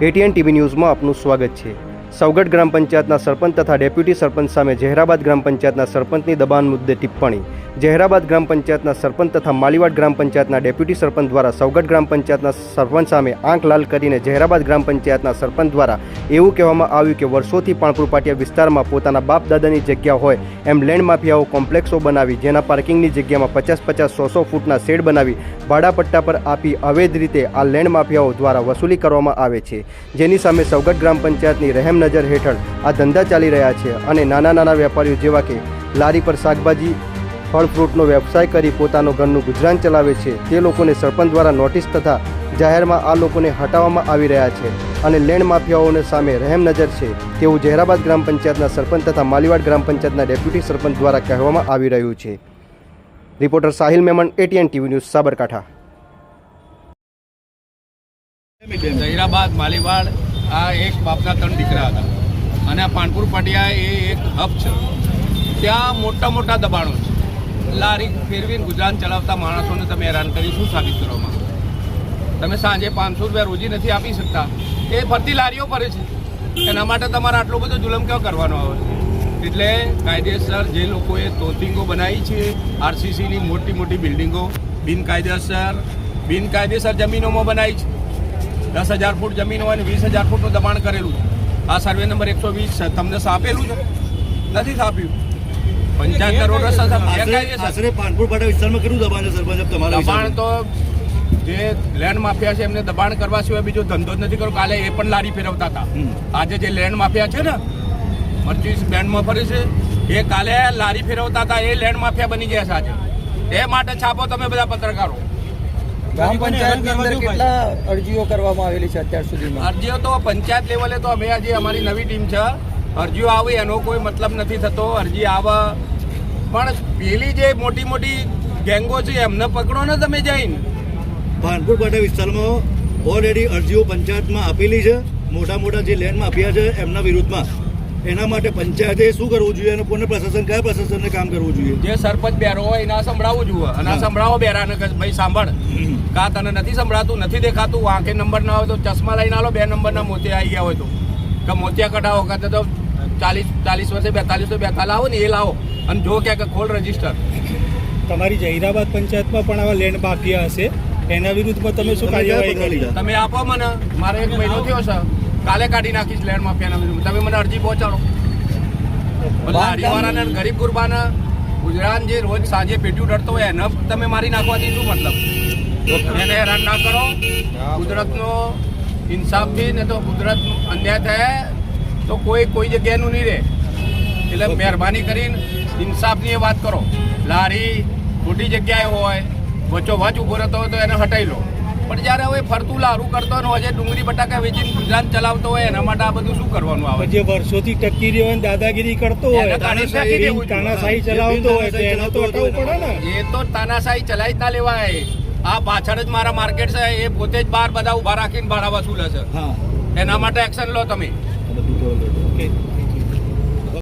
ATN TV ન્યૂઝમાં આપનું સ્વાગત છે. સૌગઢ ગ્રામ પંચાયતના સરપંચ તથા ડેપ્યુટી સરપંચ સામે જહેરાબાદ ગ્રામ પંચાયતના સરપંચની દબાણ મુદ્દે ટિપ્પણી. જહેરાબાદ ગ્રામ પંચાયતના સરપંચ તથા માલીવાડ ગ્રામ પંચાયતના ડેપ્યુટી સરપંચ દ્વારા સૌગઢ ગ્રામ પંચાયતના સરપંચ સામે આંખ લાલ કરીને જહેરાબાદ ગ્રામ પંચાયતના સરપંચ દ્વારા એવું કહેવામાં આવ્યું કે વર્ષોથી પાણપુર પાટિયા વિસ્તારમાં પોતાના બાપ દાદાની જગ્યા હોય એમ લેન્ડ માફિયાઓ કોમ્પ્લેક્સો બનાવી, જેના પાર્કિંગની જગ્યામાં પચાસ પચાસ સો સો ફૂટના શેડ બનાવી ભાડાપટ્ટા પર આપી અવૈધ રીતે આ લેન્ડ માફિયાઓ દ્વારા વસૂલી કરવામાં આવે છે. જેની સામે સૌગઢ ગ્રામ પંચાયતની રહેમ નજર હેઠળ આ ધંધા ચાલી રહ્યા છે અને નાના નાના વેપારીઓ જેવા કે લારી પર શાકભાજી, ફળ ફ્રૂટનો વ્યવસાય કરી પોતાનું ઘરનું ગુજરાન ચલાવે છે. તે લોકોને સરપંચ દ્વારા નોટિસ તથા જાહેરમાં આ લોકોને હટાવવામાં આવી રહ્યા છે અને લેન્ડ માફિયાઓને સામે રહેમ નજર છે. તેવું જહેરાબાદ ગ્રામ પંચાયતના સરપંચ તથા માલીવાડ ગ્રામ પંચાયતના ડેપ્યુટી સરપંચ દ્વારા કહેવામાં આવી રહ્યું છે. Reporter Sahil Memon ATN TV news, Sabarkantha. Zahirabad Maliwad આ એક બાપના ત્રણ દીકરા હતા. અને આ પાનપુર પાટિયા એ એક હબ છે. ત્યાં મોટા મોટા દબાણો છે. લારી ફેરવીને ગુજરાન ચલાવતા માણસોને તમે હેરાન કરી શું સાબિત કરવામાં? તમે સાંજે પાંચસો રૂપિયા રોજી નથી આપી શકતા. એ ફરતી લારીઓ ફરે છે. એના માટે તમારે આટલો બધો જુલમ કેવો કરવાનો આવે? છે એટલે કાયદેસર જે લોકોએ તોતિંગો બનાવી છે આરસીસીની મોટી મોટી બિલ્ડિંગો, બિનકાયદેસર બિનકાયદેસર જમીનોમાં બનાવી છે. દસ હજાર ફૂટ જમીન હોય અને વીસ હજાર ફૂટનું દબાણ કરેલું છે. આ સર્વે નંબર એકસો વીસ તમને સાપેલું છે? નથી સાપ્યું? પંચાયત કરોડ આશરે પાનપુર પાટા વિસ્તારમાં કેટલું દબાણ છે સરપંચ તમારા દબાણ તો જે લેન્ડ માફિયા છે એમને દબાણ કરવા સિવાય બીજો ધંધો જ નથી કર્યો. કાલે એ પણ લારી ફેરવતા હતા. આજે જે લેન્ડ માફિયા છે ને મરચીસ બેન્ડમાં ફરે છે એ કાલે લારી ફેરવતા હતા એ લેન્ડ માફિયા બની ગયા છે આજે. એ માટે છાપો તમે બધા પત્રકારો. ગ્રામ પંચાયતની અંદર કેટલા અરજીઓ કરવામાં આવેલી છે અત્યાર સુધીમાં? અરજીઓ તો પંચાયત લેવલે તો અમે આજે અમારી નવી ટીમ છે. અરજીઓ આવે એનો કોઈ મતલબ નથી થતો. અરજી આવે. પણ પેલી જે મોટી મોટી ગેંગો છે એમને પકડો ને તમે જઈને. ભાનપુર પાટા વિસ્તારમાં ઓલરેડી અરજીઓ પંચાયતમાં આપેલી છે. મોટા મોટા જે લેન્ડ માફિયા છે એમના વિરુદ્ધમાં. એના માટે પંચાયતે શું કરવું જોઈએ અને કોને પ્રશાસન કયા પ્રશાસનને કામ કરવું જોઈએ? જે સરપંચ બેરો હોય એના સંભળાવવું જોઈએ અને. સંભળાવો બેરાને કે ભાઈ સાંભળ. કા તને નથી સંભળાતું નથી દેખાતું આંખે નંબર ના હોય તો ચશ્મા લઈને આલો બે નંબરના મોતિયા આવી ગયા હોય તો. કે મોતિયા કઢાવો કાં તો ચાલીસ ચાલીસ વર્ષે બેતાલીસ બેતાલ આવો ને એ લાવો. અને જો કે કે ખોલ રજિસ્ટર. તમારી જહીરાબાદ પંચાયતમાં પણ આવા લેન્ડ માફિયા હશે? એના વિરુદ્ધમાં તમે શું કાર્યવાહી કરી? તમે આપો મને. મારે એક મહિનો થયો છે. કાલે કાઢી નાખીશ લેન્ડ માફિયાના તમે મને અરજી પહોંચાડો. લારીવાળાને અને ગરીબ ગુરબાને ગુજરાત જે રોજ સાંજે પેટ્યું ડરતો હોય એને તમે મારી નાખવાથી શું મતલબ? એને હેરાન ના કરો. કુદરતનો ઇન્સાફથી ને તો કુદરત અન્યાય થાય તો કોઈ કોઈ જગ્યાનું નહીં રહે. એટલે મહેરબાની કરીને ઇન્સાફની એ વાત કરો. લારી ખોટી જગ્યાએ હોય વચ્ચો વચ ઊભો રહેતો હોય તો એને હટાવી લો. પણ જ્યારે હવે ફરતું લારું કરતો હોય જે ડુંગળી બટાકા વેચીને ગુજરાત ચલાવતો હોય એના માટે આ બધું શું કરવાનું આવે? જે વર્ષોથી ટકી રહ્યો અને દાદાગીરી કરતો હોય. તાનાશાહી ચલાવતો હોય એનો તો હટાવવું પડે ને. એ તો તાનાશાહી ચલાવી જ ના લેવાય. આ પાછળ જ મારા માર્કેટ છે એ પોતે જ બહાર બધા ઊભા રાખીને ભાડા વસૂલે છે એના માટે એક્શન લો તમે.